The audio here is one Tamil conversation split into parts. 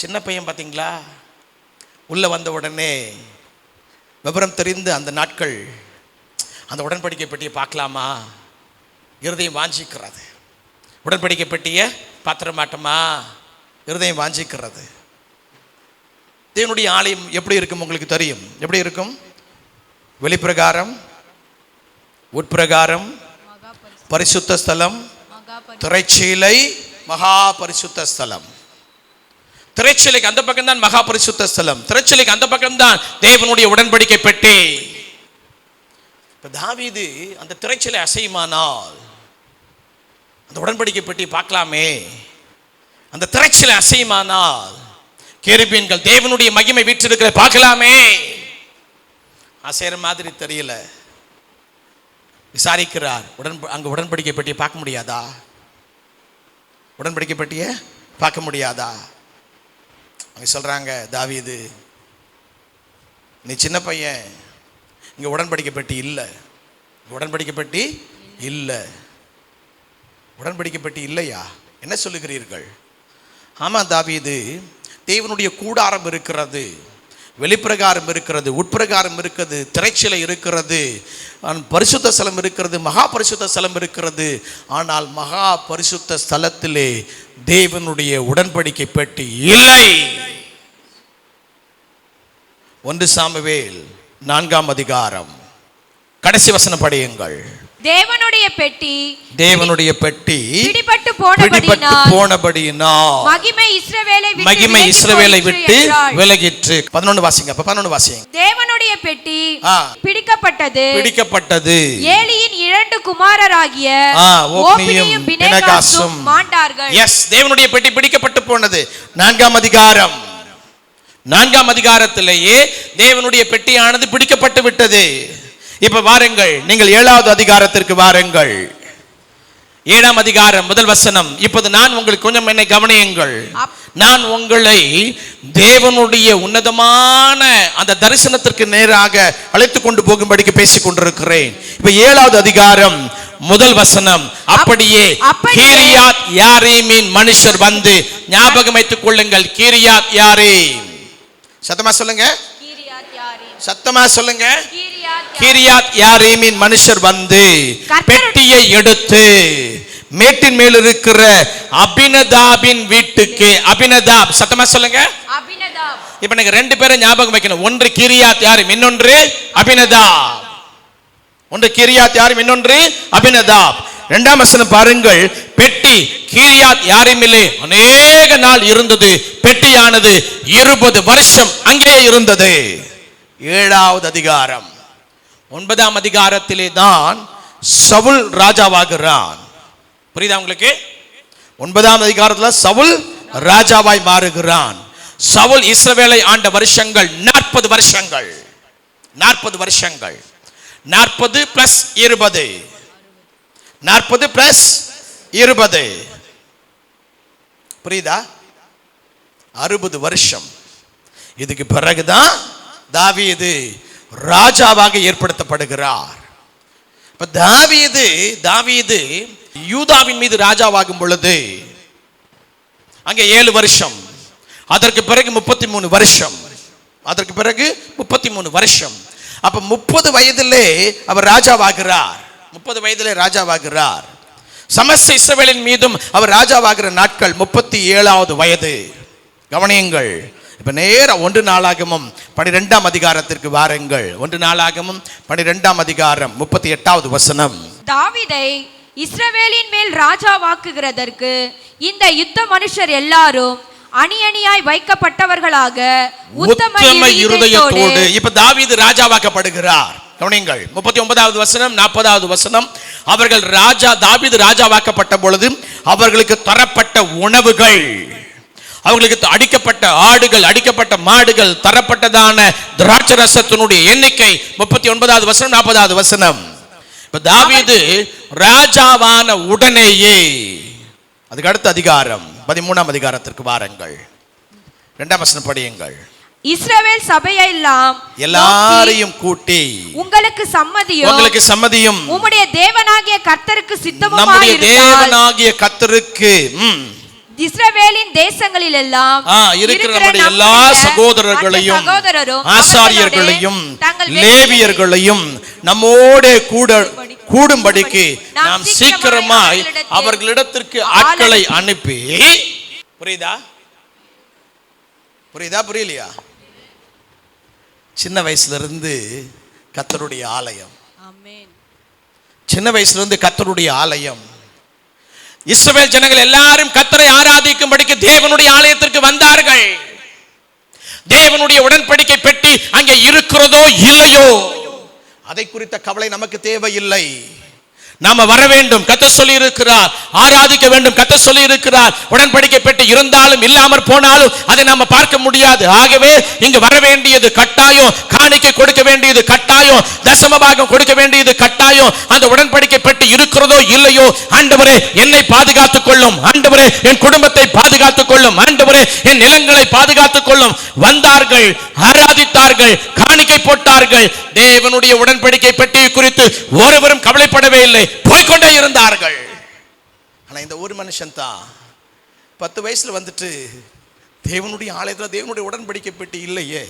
சின்ன பையன் பார்த்தீங்களா? உள்ளே வந்த உடனே விவரம் தெரிந்து அந்த நாட்கள் அந்த உடன்படிக்கை பெட்டியை பார்க்கலாமா? இருதயம் வாஞ்சிக்கிறது. உடன்படிக்கை பெட்டியை பாத்திர மாட்டோமா? இருதயம் வாஞ்சிக்கிறது. தேவனுடைய ஆலயம் எப்படி இருக்கும் உங்களுக்கு தெரியும்? எப்படி இருக்கும்? வெளிப்பிரகாரம் உட்பிரகாரம் பரிசுத்த ஸ்தலம் திரைச்சீலை மகா பரிசுத்த ஸ்தலம். திரைச்சீலைக்கு அந்த பக்கம் தான் மகா பரிசுத்த ஸ்தலம். திரைச்சீலைக்கு அந்த பக்கம் தான் தேவனுடைய உடன்படிக்கை பெட்டி. இப்போ தாவீது அந்த திரைச்சலை அசையுமானால் அந்த உடன்படிக்கை பெட்டி பார்க்கலாமே. அந்த திரைச்சலை அசையுமானால் கேருபீன்கள் தேவனுடைய மகிமை வீற்றிருக்கிற பார்க்கலாமே. அசைகிற மாதிரி தெரியல. விசாரிக்கிறார் உடன் அங்கே உடன்படிக்கை பெட்டியை பார்க்க முடியாதா? உடன்படிக்கை பெட்டியை பார்க்க முடியாதா? அவங்க சொல்கிறாங்க தாவிது நீ சின்ன பையன் இங்கே உடன்படிக்கை பெட்டி இல்லை. இங்க உடன்படிக்கை பெட்டி இல்லை. உடன்படிக்கை பெட்டி இல்லையா? என்ன சொல்லுகிறீர்கள்? ஆமாம் தாவிது தேவனுடைய கூடாரம் இருக்கிறது. வெளிப்பிரகாரம் இருக்கிறது உட்பிரகாரம் இருக்கிறது திரைச்சிலை இருக்கிறது பரிசுத்த ஸ்தலம் இருக்கிறது மகா பரிசுத்த ஸ்தலம் இருக்கிறது. ஆனால் மகா பரிசுத்த ஸ்தலத்திலே தேவனுடைய உடன்படிக்கை பெட்டி இல்லை. ஒன்று சாமுவேல் நான்காம் அதிகாரம். கடைசி வசனம் படியுங்கள். தேவனுடைய பெட்டி தேவனுடைய பெட்டி பிடிபட்டு போனபடியினால் போனபடியினால் மகிமை இஸ்ரவேலை விட்டு மகிமை இஸ்ரவேலை விட்டு. விலகிற்று. பதினொன்று வாசிங்க அப்ப பதினொன்று வாசிங்க. தேவனுடைய பெட்டி. பிடிக்கப்பட்டது. பிடிக்கப்பட்டது. ஏலியின் இரண்டு குமாரராகிய ஓப்னியும் பினெகாசும் மாண்டார்கள். எஸ் தேவனுடைய பெட்டி பிடிக்கப்பட்டு போனது. நான்காம் அதிகாரம். நான்காம் அதிகாரத்திலேயே தேவனுடைய பெட்டியானது பிடிக்கப்பட்டு விட்டது. இப்ப வாருங்கள் நீங்கள் ஏழாவது அதிகாரத்திற்கு வாருங்கள். ஏழாம் அதிகாரம் முதல் வசனம். இப்போது நான் உங்களுக்கு கொஞ்சம் என்னை கவனியுங்கள். நான் உங்களை தேவனுடைய உன்னதமான அந்த தரிசனத்திற்கு நேராக அழைத்து கொண்டு போகும்படிக்கு பேசிக் கொண்டிருக்கிறேன். இப்ப ஏழாவது அதிகாரம் முதல் வசனம். அப்படியே கீரியாத் யாரீமின் மனுஷர் வந்து ஞாபகம் வைத்துக் கொள்ளுங்கள். கீரியாத் யாரீம்? சத்தமா சொல்லுங்க. சத்தமா சொல்லுங்க. கீரியாத் யாரீம். கீரியாத் யாரீமின் மனுஷர் வந்து பெட்டியை எடுத்து மேட்டின் மேல் இருக்கிற அபினதாபின் வீட்டுக்கு அபினதாப் சத்தமா சொல்லுங்க? இப்ப எனக்கு ரெண்டு பேரும் ஞாபகம் வைக்கணும். ஒன்று கிரியாத் யாரும் இன்னொன்று அபினதாப். ஒன்று கிரியாத் யாரும் இன்னொன்று அபினதாப். இரண்டாம் வசனம் பாருங்கள். பெட்டி கீரியாத் யாருமில்லை அநேக நாள் இருந்தது. பெட்டியானது இருபது வருஷம் அங்கேயே இருந்தது. ஏழாவது அதிகாரம். ஒன்பதாம் அதிகாரத்திலே தான் சவுல் ராஜாவாகிறான். புரியுதா உங்களுக்கு? ஒன்பதாம் அதிகாரத்தில் சவுல் ராஜாவாய் மாறுகிறான். சவுல் இஸ்ரவேலை ஆண்ட வருஷங்கள் நாற்பது வருஷங்கள். நாற்பது வருஷங்கள். நாற்பது பிளஸ் இருபது. நாற்பது பிளஸ் இருபது. புரியுதா? அறுபது வருஷம். இதுக்கு பிறகுதான் இது ராஜாவாக ஏற்படுத்தப்படுகிறார். இப்ப தாவீது தாவீது யூதாவின் மீது ராஜாவாகும் பொழுது அங்கே ஏழு வருஷம் அதற்கு பிறகு முப்பத்தி மூணு வருஷம் அதற்கு பிறகு முப்பத்தி மூணு வருஷம். அப்ப முப்பது வயதிலே அவர் ராஜாவாகிறார். முப்பது வயதிலே ராஜாவாகிறார். சமஸ்த இஸ்ரவேலின் மீதும் அவர் ராஜாவாகிற நாட்கள் முப்பத்தி ஏழாவது வயது. கவனியுங்கள் இப்ப நேரா ஒன்று நாளாகமும் பனிரெண்டாம் அதிகாரத்திற்கு வாருங்கள். ஒன்று நாளாகமும் பனிரெண்டாம் அதிகாரம் முப்பத்தி எட்டாவது வசனம். தாவீதை இஸ்ரவேலின் மேல் ராஜாவாக்குகிறதற்கு இந்த யுத்த மனுஷர் எல்லாரும் அணி அணியாய் வைக்கப்பட்டவர்களாக உத்தம இருதயத்தோடு இப்ப தாவீது ராஜாவாக்கப்படுகிறார் கவனிங்கள் முப்பத்தி ஒன்பதாவது வசனம் நாற்பதாவது வசனம். அவர்கள் ராஜா தாவீது ராஜாவாக்கப்பட்ட பொழுது அவர்களுக்கு தரப்பட்ட உணவுகள். அவர்களுக்கு அடிக்கப்பட்ட ஆடுகள் அடிக்கப்பட்ட மாடுகள் தரப்பட்டதான திராட்சை ரசத்தினுடைய எண்ணிக்கை முப்பத்தி ஒன்பதாவது வசனம் நாற்பதாவது வசனம். இப்ப தாவீது ராஜாவான உடனேயே அதுக்கு அடுத்த அதிகாரம் பதிமூணாம் அதிகாரத்திற்கு வாருங்கள். இரண்டாம் வசனம் படியுங்கள். இஸ்ரவேல் சபையெல்லாம் நோக்கி, எல்லாரையும் கூட்டி உங்களுக்கு சம்மதியும் உங்களுக்கு சம்மதியும் உம்முடைய தேவனாகிய கர்த்தருக்கு நம்முடைய சித்தமுமாயிருந்தால் தேவனாகிய கத்தருக்கு ம், இஸ்ரவேலின் தேசங்களில் எல்லாம் ஆ, இருக்கிற நம்முடைய எல்லா சகோதரர்களையும் ஆசாரியர்களையும் லேவியர்களையும் நம்மோட கூட கூடும்படிக்கு நாம் சீக்கிரமாய் அவர்களிடத்திற்கு ஆட்களை அனுப்பி புரியுதா? புரியுதா புரியலையா? சின்ன வயசுல இருந்து கத்தருடைய ஆலயம். சின்ன வயசுல இருந்து கத்தருடைய ஆலயம். இஸ்ரவேல் ஜனங்கள் எல்லாரும் கத்தரை ஆராதிக்கும்படிக்கு தேவனுடைய ஆலயத்திற்கு வந்தார்கள். தேவனுடைய உடன்படிக்கை பெட்டி அங்கே இருக்கிறதோ இல்லையோ? அதை குறித்த கவலை நமக்கு தேவையில்லை. நாம வர வேண்டும். கத்த சொல்லி இருக்கிறார் ஆராதிக்க வேண்டும். கத்த சொல்லி இருக்கிறார் உடன்படிக்கை பெற்று இருந்தாலும் இல்லாமற் போனாலும் அதை நாம பார்க்க முடியாது. ஆகவே இங்கு வர வேண்டியது கட்டாயம். காணிக்கை கொடுக்க வேண்டியது கட்டாயம். தசம பாகம் கொடுக்க வேண்டியது கட்டாயம். அந்த உடன்படிக்கை இருக்கிறதோ இல்லையோ ஆண்டவரே என்னை பாதுகாத்துக் கொள்ளும். ஆண்டவரே என் குடும்பத்தை பாதுகாத்துக் கொள்ளும். ஆண்டவரே என் நிலங்களை பாதுகாத்துக் கொள்ளும். வந்தார்கள் ஆராதித்தார்கள் காணிக்கை போட்டார்கள். தேவனுடைய உடன்படிக்கை பெட்டியை குறித்து ஒருவரும் கவலைப்படவே இல்லை. போய்க்கொண்டே இருந்தார்கள். ஆனா இந்த ஒரு மனுஷன் தான் பத்து வயசுல வந்துட்டு தேவனுடைய ஆலயத்துல தேவனுடைய உடன்படிக்கை பெட்டி இல்லையே.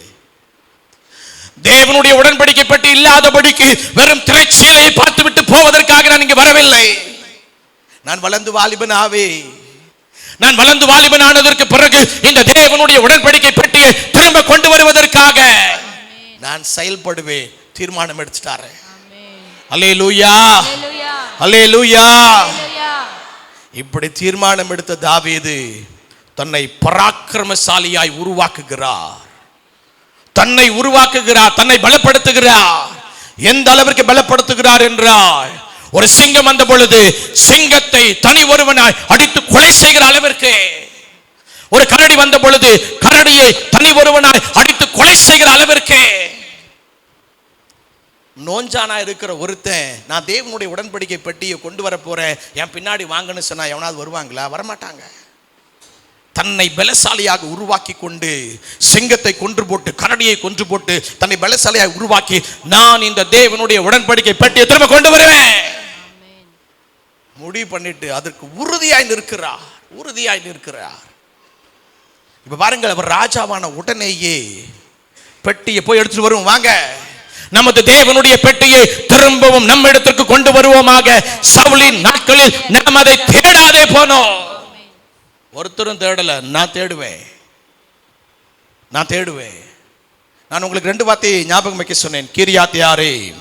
தேவனுடைய உடன்படிக்கை பெட்டி இல்லாதபடிக்கு வெறும் திரைச்சீலையை பார்த்து விட்டு போவதற்காக நான் இங்கு வரவில்லை. நான் வளர்ந்து வாலிபன் ஆவே நான் வளர்ந்து வாலிபன் ஆனதற்கு பிறகு இந்த தேவனுடைய உடன்படிக்கை பெட்டியை திரும்ப கொண்டு வருவதற்காக நான் செயல்படுவேன் தீர்மானம் எடுத்துட்டாரு. அல்லே லூயா. அல்லே லூயா. இப்படி தீர்மானம் எடுத்த தாவீது தன்னை பராக்கிரமசாலியாய் உருவாக்குகிறார் தன்னை உருவாக்குகிறார் தன்னை பலப்படுத்துகிறார் எந்த அளவிற்கு பலப்படுத்துகிறார் என்றால் ஒரு சிங்கம் வந்த பொழுது சிங்கத்தை தனி ஒருவனாய் அடித்து கொலை செய்கிற அளவிற்கு ஒரு கரடி வந்த பொழுது கரடியை தனி ஒருவனாய் அடித்து கொலை செய்கிற அளவிற்கு நோஞ்சானா இருக்கிற ஒருத்தன் நான் தேவனுடைய உடன்படிக்கை பெட்டியை கொண்டு வர போறேன். என் பின்னாடி வாங்கன்னு சொன்னா எவனாவது வருவாங்களா? வரமாட்டாங்க. தன்னை பலசாலியாக உருவாக்கி கொண்டு சிங்கத்தை கொன்று போட்டு கரடியை கொன்று போட்டு தன்னை பலசாலியாக உருவாக்கி நான் இந்த தேவனுடைய உடன்படிக்கை பெட்டியை திரும்ப கொண்டு வருவேன். முடிவு பண்ணிட்டு அதற்கு உறுதியாய் நிற்கிறார். உறுதியாய் நிற்கிறார். இப்போ பாருங்கள் அவர் ராஜாவான உடனேயே பெட்டியை போய் எடுத்துட்டு வருவோம். வாங்க. நமது தேவனுடைய பெட்டியை திரும்பவும் நம்ம இடத்திற்கு கொண்டு வருவோமாக. சவுளின் நாட்களில் நாம் அதை தேடாதே போனோம். ஒருத்தரும் தேடல நான் தேடுவேன். நான் தேடுவேன். நான் உங்களுக்கு ரெண்டு வார்த்தையை ஞாபகம் வைக்க சொன்னேன். கிரியாத் யாரே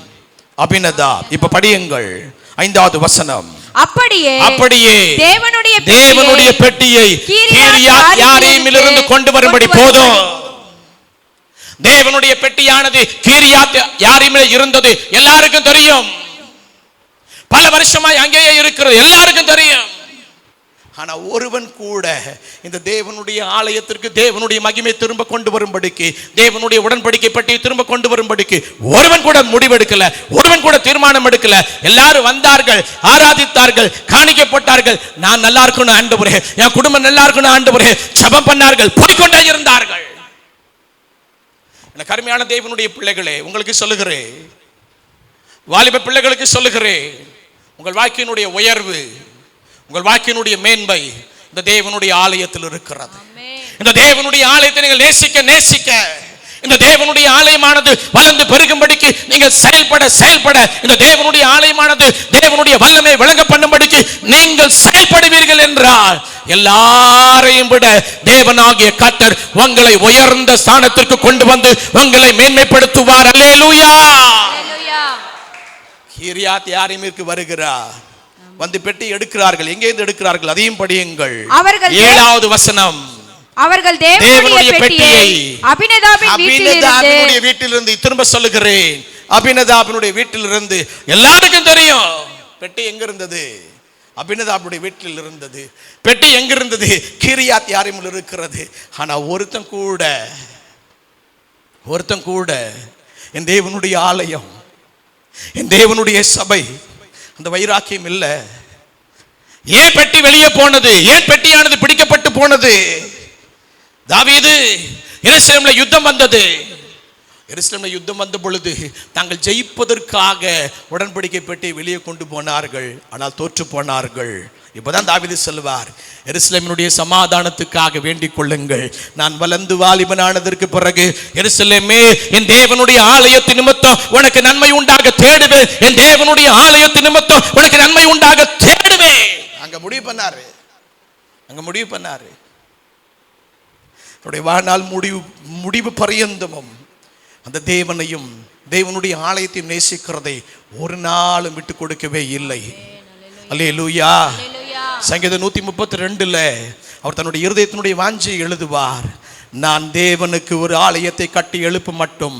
அபினதா இப்ப படியுங்கள். ஐந்தாவது வசனம். அப்படியே அப்படியே தேவனுடைய தேவனுடைய பெட்டியை கீரியாத் யாரீமிலிருந்து கொண்டு வரும்படி போதும். தேவனுடைய பெட்டியானது கீரியாத் யாரீமிலே இருந்தது. எல்லாருக்கும் தெரியும். பல வருஷமாய் அங்கேயே இருக்கிறது. எல்லாருக்கும் தெரியும். ஆனால் ஒருவன் கூட இந்த தேவனுடைய ஆலயத்திற்கு தேவனுடைய மகிமை திரும்ப கொண்டு வரும்படிக்கு தேவனுடைய உடன்படிக்கை பற்றி திரும்ப கொண்டு வரும்படிக்கு ஒருவன் கூட முடிவெடுக்கல ஒருவன் கூட தீர்மானம் எடுக்கல. எல்லாரும் வந்தார்கள் ஆராதித்தார்கள் காணிக்கப்பட்டார்கள். நான் நல்லா இருக்கணும் ஆண்டவரே. என் குடும்பம் நல்லா இருக்கணும் ஆண்டவரே. சபம் பண்ணார்கள் போய்கொண்டே இருந்தார்கள். எனக்கு அருமையான தேவனுடைய பிள்ளைகளே உங்களுக்கு சொல்லுகிறேன். வாலிப பிள்ளைகளுக்கு சொல்லுகிறேன். உங்கள் வாழ்க்கையினுடைய உயர்வு உங்கள் வாழ்க்கையினுடைய மேன்மை இந்த தேவனுடைய ஆலயத்தில் இருக்கிறது. இந்த தேவனுடைய ஆலயத்தை நீங்கள் நேசிக்க நேசிக்க. இந்த தேவனுடைய ஆலயமானது வளர்ந்து பெருகும்படிக்கு நீங்கள் செயல்பட செயல்பட. இந்த தேவனுடைய ஆலயமானது தேவனுடைய வல்லமை விளங்க பண்ணும்படிக்கு நீங்கள் செயல்படுவீர்கள் என்றால் எல்லாரையும் விட தேவனாகிய கர்த்தர் உங்களை உயர்ந்த ஸ்தானத்திற்கு கொண்டு வந்து உங்களை மேன்மைப்படுத்துவார். அல்லேலூயா. கீரியாத் யாரிமிற்கு வருகிறார் வந்து பெட்டி எடுக்கிறார்கள். எங்கேருந்து எடுக்கிறார்கள்? அதையும் படியுங்கள். அவர்கள் ஏழாவது வசனம். அவர்கள் தேவனுடைய பெட்டியை அபினதாபினுடைய வீட்டிலிருந்து திரும்ப சொல்லுகிறேன். அபினதாபினுடைய வீட்டிலிருந்து எல்லாருக்கும் தெரியும். பெட்டி எங்க இருந்தது அபினதாபுடைய வீட்டில் இருந்தது. பெட்டி எங்க இருந்தது கிரியாத் யாரிமில் இருக்கிறது. ஆனா ஒருத்தன் கூட ஒருத்தன் கூட என் தேவனுடைய ஆலயம் என் தேவனுடைய சபை அந்த வைராக்கியம் இல்லை. ஏன் பெட்டி வெளியே போனது? ஏன் பெட்டியானது பிடிக்கப்பட்டு போனது? தாவீது எருசலேம்ல யுத்தம் வந்தது. எருசலேமில் யுத்தம் வந்த பொழுது தாங்கள் ஜெயிப்பதற்காக உடன்படிக்கை பெட்டி வெளியே கொண்டு போனார்கள். ஆனால் தோற்று போனார்கள். இப்போதான் தாவீது சொல்வார் எருசலேமினுடைய சமாதானத்துக்காக வேண்டிக் கொள்ளுங்கள். நான் வளர்ந்து வாலிபனானதற்கு பிறகு எருசலேமே என் தேவனுடைய ஆலயத்து நிமித்தம் உனக்கு நன்மை உண்டாக தேடுவேன். என் தேவனுடைய ஆலயத்து நிமித்தம் உனக்கு நன்மை உண்டாக தேடுவேன். அங்க முடிவு பண்ணாரு. அங்க முடிவு பண்ணாரு. என்னுடைய வாழ்நாள் முடிவு முடிவு பரியந்தமும் அந்த தேவனையும் தேவனுடைய ஆலயத்தையும் நேசிக்கிறதை ஒரு நாளும் விட்டு கொடுக்கவே இல்லை. அல்லேலூயா. சங்கீதம் நூத்தி முப்பத்தி ரெண்டுல அவர் தன்னுடைய இருதயத்தினுடைய வாஞ்சியை எழுதுவார். நான் தேவனுக்கு ஒரு ஆலயத்தை கட்டி எழுப்ப மட்டும்.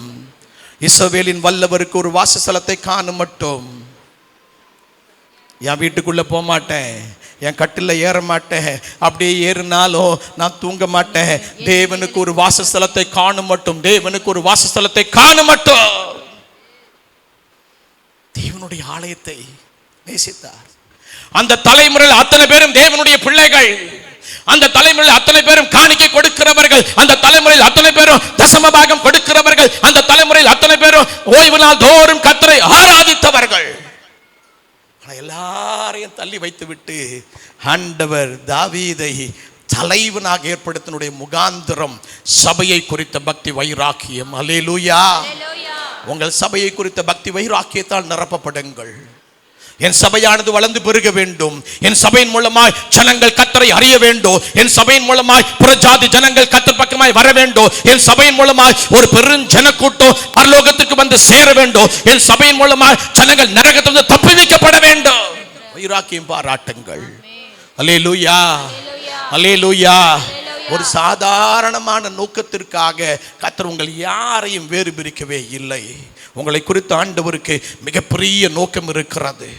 இஸ்ரவேலின் வல்லவருக்கு ஒரு வாசஸ்தலத்தை காணும் மட்டும். என் வீட்டுக்குள்ள போக மாட்டேன் என் கட்டில ஏற மாட்டேன். அப்படியே ஏறினாலும் நான் தூங்க மாட்டேன். தேவனுக்கு ஒரு வாசஸ்தலத்தை காணும் மட்டும். தேவனுக்கு ஒரு வாசஸ்தலத்தை காணும் மட்டும். தேவனுடைய ஆலயத்தை நேசித்தார். அந்த தலைமுறையில் அத்தனை பேரும் தேவனுடைய பிள்ளைகள். அந்த தலைமுறையில் அத்தனை பேரும் காணிக்கை கொடுக்கிறவர்கள். அந்த தலைமுறையில் அத்தனை பேரும் தசம பாகம் கொடுக்கிறவர்கள். அந்த தலைமுறையில் அத்தனை பேரும் ஓய்வு நாள் தோறும் கத்தரை ஆர ஆனா எல்லாரையும் தள்ளி வைத்து விட்டு ஆண்டவர் தாவீதை தலைவனாக ஏற்படுத்தினுடைய முகாந்திரம் சபையை குறித்த பக்தி வைராக்கியம். அலேலூயா உங்கள் சபையை குறித்த பக்தி வைராக்கியத்தால் நிரப்பப்படுங்கள். என் சபையானது வளர்ந்து பெருக வேண்டும். என் சபையின் மூலமாய் ஜனங்கள் கத்தரை அறிய வேண்டும். என் சபையின் மூலமாய் புறஜாதி ஜனங்கள் கத்தர் பக்கமாய் வர வேண்டும். என் சபையின் மூலமாய் ஒரு பெரும் ஜனக்கூட்டம் பரலோகத்துக்கு வந்து சேர வேண்டும். என் சபையின் மூலமாய் ஜனங்கள் நரகத்திலிருந்து தப்பி வைக்கப்பட வேண்டும். வைராக்கியம் பாராட்டுங்கள். அல்லேலூயா. அல்லேலூயா. ஒரு சாதாரணமான நோக்கத்திற்காக கத்தர் உங்கள் யாரையும் வேறு பிரிக்கவே இல்லை. உங்களை குறித்து ஆண்டவருக்கு மிகப்பெரிய நோக்கம் இருக்கிறது.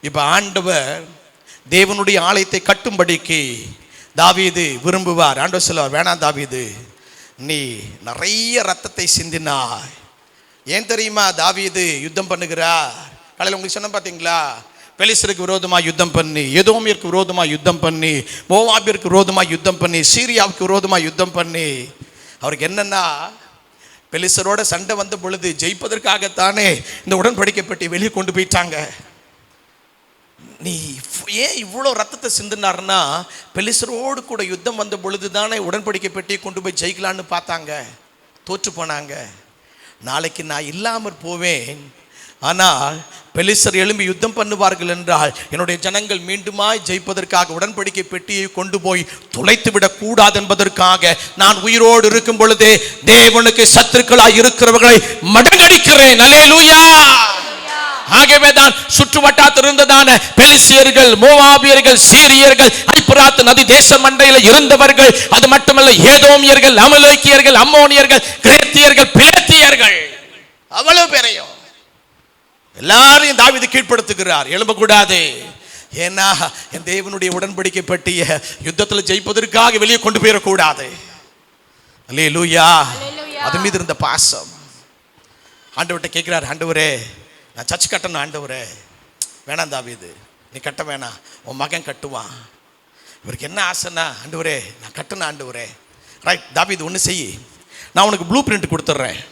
இப்ப ஆண்டவர் தேவனுடைய ஆலயத்தை கட்டும்படிக்கு தாவீது விரும்புவார். ஆண்டவர் சொல்லுவார் வேணாம் தாவீது நீ நிறைய ரத்தத்தை சிந்தினாய். ஏன் தெரியுமா தாவீது யுத்தம் பண்ணுகிறார்? காலையில் உங்களுக்கு சொன்ன பார்த்தீங்களா பெலிசருக்கு விரோதமாக யுத்தம் பண்ணி எதோமியருக்கு விரோதமாக யுத்தம் பண்ணி மோவாபிற்கு விரோதமாக யுத்தம் பண்ணி சீரியாவுக்கு விரோதமாக யுத்தம் பண்ணி அவருக்கு என்னென்னா பெலிசரோட சண்டை வந்த பொழுது ஜெயிப்பதற்காகத்தானே இந்த உடன்படிக்கை பெட்டி வெளியே கொண்டு போயிட்டாங்க. நீ இவ்- ஏன் இவ்வளோ ரத்தத்தை சிந்தினார்னா பெலிசரோடு கூட யுத்தம் வந்த பொழுது தானே உடன்படிக்கை பெட்டியை கொண்டு போய் ஜெயிக்கலான்னு பார்த்தாங்க. தோற்று போனாங்க. நாளைக்கு நான் இல்லாமல் போவேன். ஆனால் பெலிசர் எழும்பி யுத்தம் பண்ணுவார்கள் என்றால் என்னுடைய ஜனங்கள் மீண்டுமாய் ஜெயிப்பதற்காக உடன்படிக்கை பெட்டியை கொண்டு போய் துளைத்து விடக் கூடாது என்பதற்காக நான் உயிரோடு இருக்கும் பொழுதே தேவனுக்கு சத்துருக்களாய் இருக்கிறவர்களை மடங்கடிக்கிறேன். அல்லேலூயா. ஆகவே தான் சுற்று வட்டாரத்தில் இருந்ததான பெலிசியர்கள் மோவாபியர்கள் சீரியர்கள் ஐப்ராத் நதி தேச மண்டையில் இருந்தவர்கள் அது மட்டுமல்ல ஏதோமியர்கள் அமலேக்கியர்கள் அம்மோனியர்கள் கிரேத்தியர்கள் பிலேத்தியர்கள் அவ்வளவு பேரையும் எல்லாரையும் தாவீது கீழ்ப்படுத்துகிறார். எழும்பக்கூடாது. ஏன்னா என் தேவனுடைய உடன்படிக்கை பற்றிய யுத்தத்தில் ஜெயிப்பதற்காக வெளியே கொண்டு போயிடக்கூடாது அல்லே லூயா அது மீது இருந்த பாசம். ஆண்டவர்கிட்ட கேட்கிறார் ஆண்டவரே நான் சர்ச் கட்டணும் ஆண்டவரே. வேணாம் தாவீது. நீ கட்ட வேணாம். உன் மகன் கட்டுவான். இவருக்கு என்ன ஆசைன்னா ஆண்டவரே நான் கட்டணும் ஆண்டவரே. ரைட் தாவீது ஒன்று செய். நான் உனக்கு ப்ளூ பிரிண்ட் கொடுத்துட்றேன்.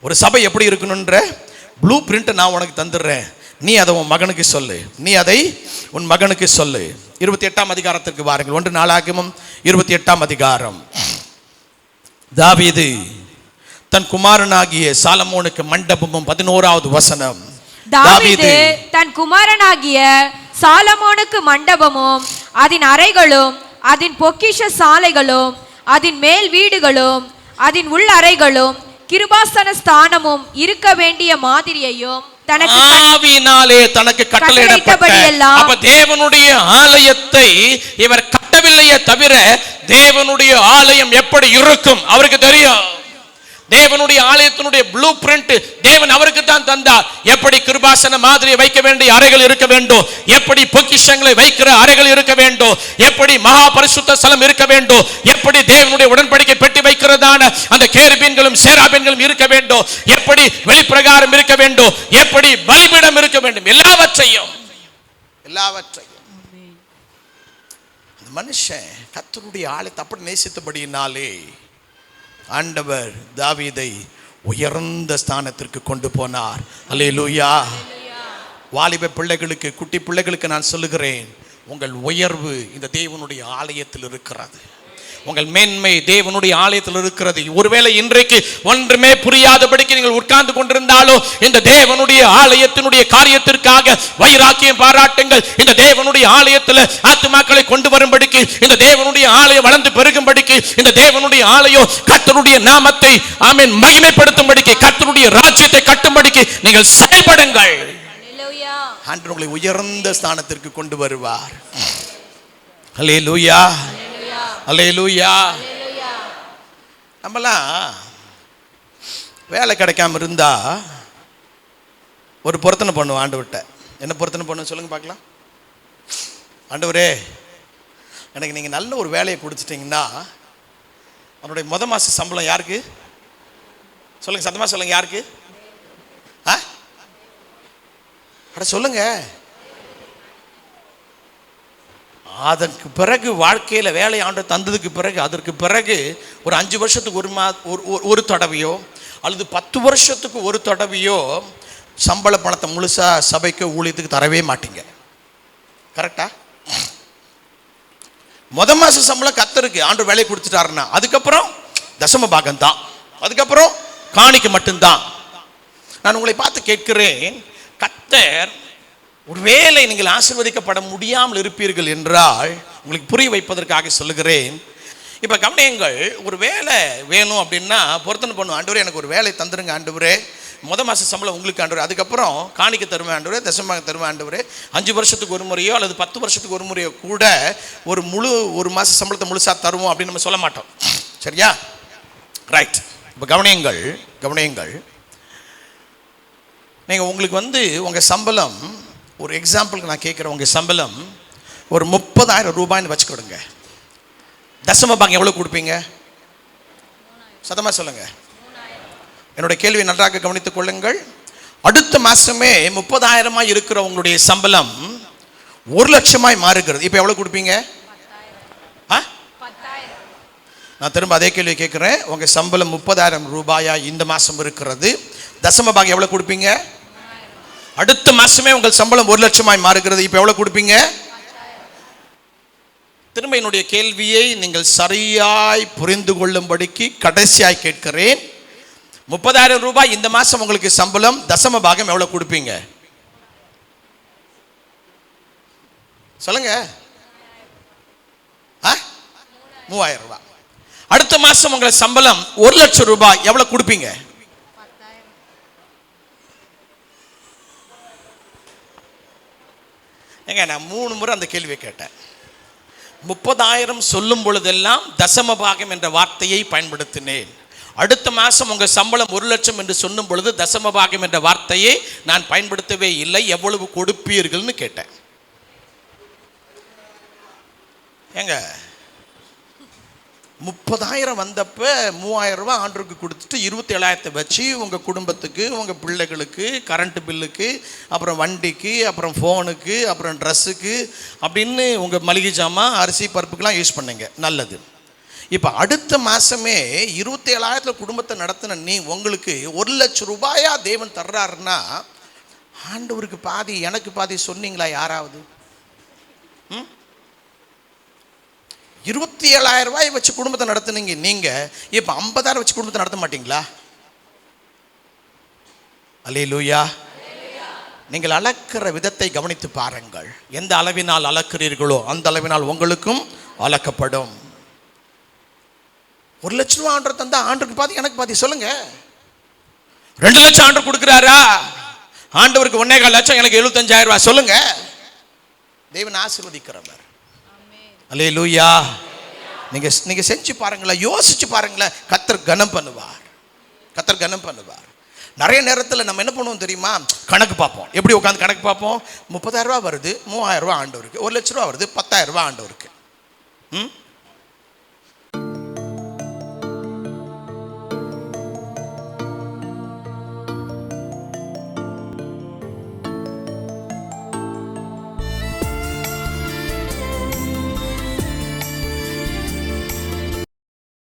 ஒரு சபை எப்படி இருக்கணுன்ற ப்ளூ பிரிண்ட்டை நான் உனக்கு தந்துடுறேன். நீ அதை உன் மகனுக்கு சொல்லு. நீ அதை உன் மகனுக்கு சொல்லு. இருபத்தி எட்டாம் அதிகாரத்திற்கு வாருங்கள். ஒன்று நாளாகமும் இருபத்தி எட்டாம் அதிகாரம். தாவீது தன் குமாரனாகிய சாலமோனுக்கு மண்டபமும் பதினோராவது வசனம். தாவீது தன் குமாரனாகிய சாலமோனுக்கு மண்டபமும் அதன் அறைகளும் அதன் பொக்கிஷ சாலைகளும் அதன் மேல் வீடுகளும் அதன் உள் அறைகளும் கிருபாசன ஸ்தானமும் இருக்க வேண்டிய மாதிரியையும் ஆவியினாலே தனக்கு கட்டளையிடப்பட்ட. அப்ப தேவனுடைய ஆலயத்தை இவர் கட்டவில்லையே தவிர தேவனுடைய ஆலயம் எப்படி இருக்கும்? அவருக்கு தெரியும். தேவனுடைய ஆலயத்தினுடைய ப்ளூ பிரிண்ட் தேவன் அவருக்கு தான் தந்தார். எப்படி கிருபாசன மாதிரி வைக்க வேண்டிய அறைகள் இருக்க வேண்டும்? எப்படி பொக்கிஷங்களை வைக்கிற அறைகள் இருக்க வேண்டும்? எப்படி மகா பரிசுத்த ஸ்தலம் இருக்க வேண்டும்? எப்படி தேவனுடைய உடன்படிக்கை பெட்டி வைக்கிறதான அந்த கேருபீன்களும் சேராபீன்களும் இருக்க வேண்டும்? எப்படி வெளிப்பிரகாரம் இருக்க வேண்டும்? எப்படி பலிபீடம் இருக்க வேண்டும்? எல்லாவற்றையும். எல்லாவற்றையும். மனுஷன் கத்தருடைய ஆலயத்தை அப்படி நேசித்தபடியினாலே ஆண்டவர் தாவீதை உயர்ந்த ஸ்தானத்திற்கு கொண்டு போனார். அல்லேலூயா. வாலிப பிள்ளைகளுக்கு குட்டி பிள்ளைகளுக்கு நான் சொல்லுகிறேன் உங்கள் உயர்வு இந்த தேவனுடைய ஆலயத்தில் இருக்கிறது. உங்கள் மேன்மை தேவனுடைய ஆலயத்தில் இருக்கிறது. ஒருவேளை இன்றைக்கு ஒன்றுமே புரியாதபடிக்கு நீங்கள் உட்கார்ந்து கொண்டிருந்தாலோ இந்த தேவனுடைய ஆலயத்தினுடைய காரியத்திற்காக வைராக்கியம் பாராட்டுங்கள். இந்த தேவனுடைய ஆலயத்தில் ஆத்துமாக்களை கொண்டு வரும்படிக்கு இந்த தேவனுடைய ஆலயம் வளர்ந்து பெருகும்படிக்கு இந்த தேவனுடைய ஆலயம் கர்த்தருடைய நாமத்தை ஆமென் மகிமைப்படுத்தும்படிக்கு கர்த்தருடைய ராஜ்யத்தை கட்டும்படிக்கு நீங்கள் செயல்படுங்கள். ஆண்டு உங்களை உயர்ந்த ஸ்தானத்திற்கு கொண்டு வருவார். ஹலே லூயா ஹலே லூயா நம்மலாம் வேலை கிடைக்காம இருந்தா ஒரு பொருத்தனை பண்ணுவோம் ஆண்டு என்ன பொருத்தனை பண்ணுவோம் சொல்லுங்க பார்க்கலாம். ஆண்டவரே எனக்கு நீங்கள் நல்ல ஒரு வேலையை கொடுத்துட்டீங்கன்னா அவனுடைய முத மாச சம்பளம் யாருக்கு? சொல்லுங்க சத்தமா சொல்லுங்க யாருக்கு? ஆ? அட சொல்லுங்க. அதற்கு பிறகு வாழ்க்கையில் வேலை ஆண்டு தந்ததுக்கு பிறகு அதற்கு பிறகு ஒரு அஞ்சு வருஷத்துக்கு ஒரு மா ஒரு ஒரு- தடவையோ அல்லது பத்து வருஷத்துக்கு ஒரு தடவையோ சம்பள பணத்தை முழுசாக சபைக்கு ஊழியத்துக்கு தரவே மாட்டீங்க. கரெக்டா முத மாத சம்பளம் கத்தருக்கு ஆண்டு வேலை கொடுத்துட்டாருன்னா அதுக்கப்புறம் தசம பாகம் தான் அதுக்கப்புறம் காணிக்க மட்டும்தான். நான் உங்களை பார்த்து கேட்கிறேன் கத்தர் ஒருவேளை நீங்கள் ஆசீர்வதிக்கப்பட முடியாமல் இருப்பீர்கள் என்றால் உங்களுக்கு புரிய வைப்பதற்காக சொல்லுகிறேன். இப்போ கவனியங்கள் ஒரு வேலை வேணும் அப்படின்னா பொருத்தனை பண்ணும். ஆண்டவரே எனக்கு ஒரு வேலை தந்துருங்க ஆண்டவரே. முத மாத சம்பளம் உங்களுக்கு ஆண்டவர். அதுக்கப்புறம் காணிக்க தருவேன் ஆண்டவரே தசமாக தருவேன் ஆண்டவர். அஞ்சு வருஷத்துக்கு ஒரு முறையோ அல்லது பத்து வருஷத்துக்கு ஒரு முறையோ கூட ஒரு முழு ஒரு மாத சம்பளத்தை முழுசாக தருவோம் அப்படின்னு நம்ம சொல்ல மாட்டோம். சரியா? ரைட் இப்போ கவனியங்கள் கவனியங்கள். நீங்கள் உங்களுக்கு வந்து உங்கள் சம்பளம் ஒரு எக்ஸாம்பிளுக்கு நான் கேட்குறேன் உங்கள் சம்பளம் ஒரு முப்பதாயிரம் ரூபாய்னு வச்சுக்கொடுங்க. தசம பாகம் எவ்வளோ கொடுப்பீங்க? சதமாக சொல்லுங்கள் என்னுடைய கேள்வியை நன்றாக கவனித்துக் கொள்ளுங்கள். அடுத்த மாதமே முப்பதாயிரமாக இருக்கிற உங்களுடைய சம்பளம் ஒரு லட்சமாய் மாறுகிறது. இப்போ எவ்வளோ கொடுப்பீங்க? ஆ? நான் திரும்ப அதே கேள்வி கேட்குறேன். உங்கள் சம்பளம் முப்பதாயிரம் ரூபாயா இந்த மாதம் இருக்கிறது? தசம பாகம் எவ்வளோ கொடுப்பீங்க? அடுத்த மாசமே உங்கள் சம்பளம் ஒரு லட்சமாய் மாறுகிறது. இப்போ எவ்வளோ கொடுப்பீங்க? திரும்ப என்னுடைய கேள்வியை நீங்கள் சரியாய் புரிந்து கொள்ளும்படிக்கு கடைசியாய் கேட்கிறேன். முப்பதாயிரம் ரூபாய் இந்த மாசம் உங்களுக்கு சம்பளம் தசம பாகம் எவ்வளோ கொடுப்பீங்க? சொல்லுங்க. ஆ? மூவாயிரம் ரூபாய். அடுத்த மாசம் உங்களை சம்பளம் ஒரு லட்சம் ரூபாய் எவ்வளவு கொடுப்பீங்க? ஏங்க நான் மூணு முறை அந்த கேள்வியை கேட்டேன். முப்பதாயிரம் சொல்லும் பொழுதெல்லாம் தசம பாகம் என்ற வார்த்தையை பயன்படுத்தினேன். அடுத்த மாதம் உங்கள் சம்பளம் ஒரு லட்சம் என்று சொல்லும் பொழுது தசம பாகம் என்ற வார்த்தையை நான் பயன்படுத்தவே இல்லை எவ்வளவு கொடுப்பீர்கள்னு கேட்டேன். ஏங்க முப்பதாயிரம் வந்தப்ப மூவாயிரம் ரூபா ஆண்டுக்கு கொடுத்துட்டு இருபத்தி ஏழாயிரத்தை வச்சு உங்கள் குடும்பத்துக்கு உங்கள் பிள்ளைகளுக்கு கரண்ட்டு பில்லுக்கு அப்புறம் வண்டிக்கு அப்புறம் ஃபோனுக்கு அப்புறம் ட்ரெஸ்ஸுக்கு அப்படின்னு உங்கள் மளிகை ஜாமான் அரிசி பருப்புக்கெலாம் யூஸ் பண்ணுங்க. நல்லது. இப்போ அடுத்த மாதமே இருபத்தி ஏழாயிரத்தில் குடும்பத்தை நடத்தின நீ உங்களுக்கு ஒரு லட்சம் ரூபாயா தேவன் தர்றாருன்னா ஆண்டவருக்கு பாதி எனக்கு பாதி சொன்னீங்களா யாராவது? ம்? இருபத்தி ஏழாயிரம் ரூபாய் வச்சு குடும்பத்தை நடத்துனீங்க. நீங்க இப்போ ஐம்பதாயிரம் வச்சு குடும்பத்தை நடத்த மாட்டீங்களா? அலே லூயா நீங்கள் அளக்கிற விதத்தை கவனித்து பாருங்கள். எந்த அளவினால் அளக்கிறீர்களோ அந்த அளவினால் உங்களுக்கும் அளக்கப்படும். ஒரு லட்ச ரூபா ஆண்டு தந்தா ஆண்டுக்கு பாதி எனக்கு பாதி சொல்லுங்க. ரெண்டு லட்சம் ஆண்டு கொடுக்குறாரா? ஆண்டவருக்கு ஒன்னே கால் லட்சம் எனக்கு எழுபத்தஞ்சாயிரம் ரூபாய் சொல்லுங்க. தேவன் ஆசீர்வதிக்கிறவர். அலே லூயா நீங்க நீங்க செஞ்சு பாருங்களேன் யோசிச்சு பாருங்களேன். கத்தர் கனம் பண்ணுவார். கத்தர் கனம் பண்ணுவார். நிறைய நேரத்தில் நம்ம என்ன பண்ணுவோம் தெரியுமா? கணக்கு பார்ப்போம். எப்படி உட்காந்து கணக்கு பார்ப்போம்? முப்பதாயிரம் ரூபா வருது மூவாயிரம் ரூபா ஆண்டவருக்கு. ஒரு லட்ச ரூபா வருது பத்தாயிரம் ரூபா ஆண்டவருக்கு. ம்?